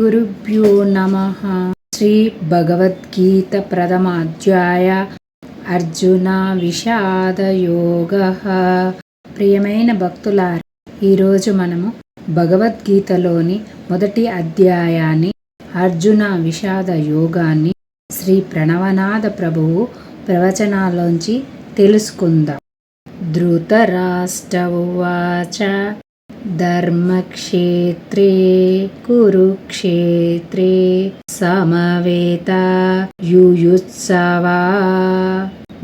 గురుభ్యో నమ శ్రీ భగవద్గీత ప్రథమాధ్యాయ అర్జున విషాదయోగ ప్రియమైన భక్తులార ఈరోజు మనము భగవద్గీతలోని మొదటి అధ్యాయాన్ని అర్జున విషాద యోగాన్ని శ్రీ ప్రణవనాథ ప్రభువు ప్రవచనాల్లోంచి తెలుసుకుందాం. ధృతరాష్ట్రవాచ ఉవాచ ధర్మక్షేత్రే కురుక్షేత్రే సమవేత యుయుత్సవా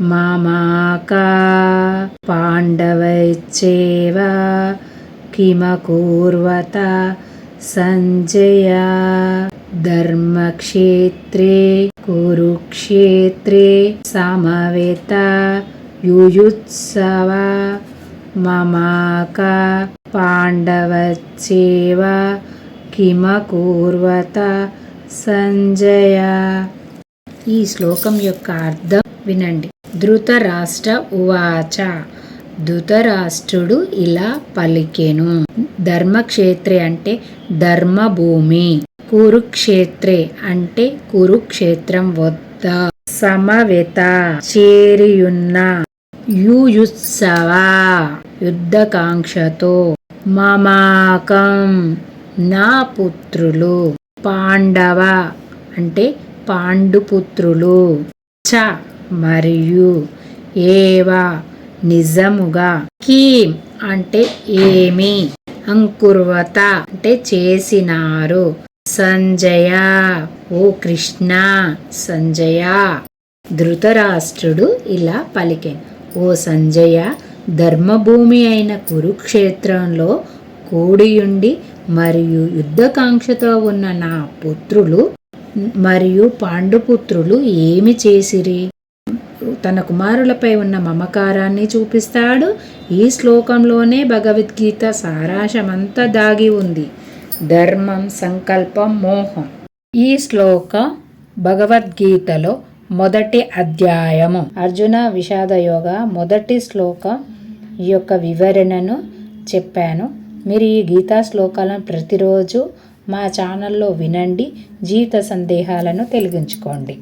మామాకా పాండవైచ్చేవ కిమకూర్వత సంజయ ధర్మక్షేత్రే కురుక్షేత్రే సమవేత మమాక పాండవచ్చేవ కిమకూర్వత సంజయ ఈ శ్లోకం యొక్క అర్థం వినండి. ధృతరాష్ట్ర ఉవాచ. ధృతరాష్ట్రుడు ఇలా పలికెను. ధర్మక్షేత్రే అంటే ధర్మభూమి. కురుక్షేత్రే అంటే కురుక్షేత్రం వద్ద. సమవేత. చేరియున్న. యుయుత్సవ యుద్ధకాంక్షతో మమాకం నా పుత్రులు పాండవ అంటే పాండుపుత్రులు చ మరియు ఏవా నిజముగా కీం అంటే ఏమి? అంకుర్వత అంటే చేసినారు. సంజయ ఓ కృష్ణ సంజయ ధృతరాష్ట్రుడు ఇలా పలికెను. ఓ సంజయ ధర్మభూమి అయిన కురుక్షేత్రంలో కూడియుండి మరియు యుద్ధకాంక్షతో ఉన్న నా పుత్రులు మరియు పాండుపుత్రులు ఏమి చేసిరి? తన కుమారులపై ఉన్న మమకారాన్ని చూపిస్తాడు. ఈ శ్లోకంలోనే భగవద్గీత సారాశమంతా దాగి ఉంది. ధర్మం సంకల్పం మోహం. ఈ శ్లోక భగవద్గీతలో మొదటి అధ్యాయము. అర్జున విషాద యోగ మొదటి శ్లోకం యొక్క వివరణను చెప్పాను. మీరు ఈ గీతా శ్లోకాలను ప్రతిరోజు మా ఛానల్లో వినండి జీవిత సందేహాలను తొలగించుకోండి.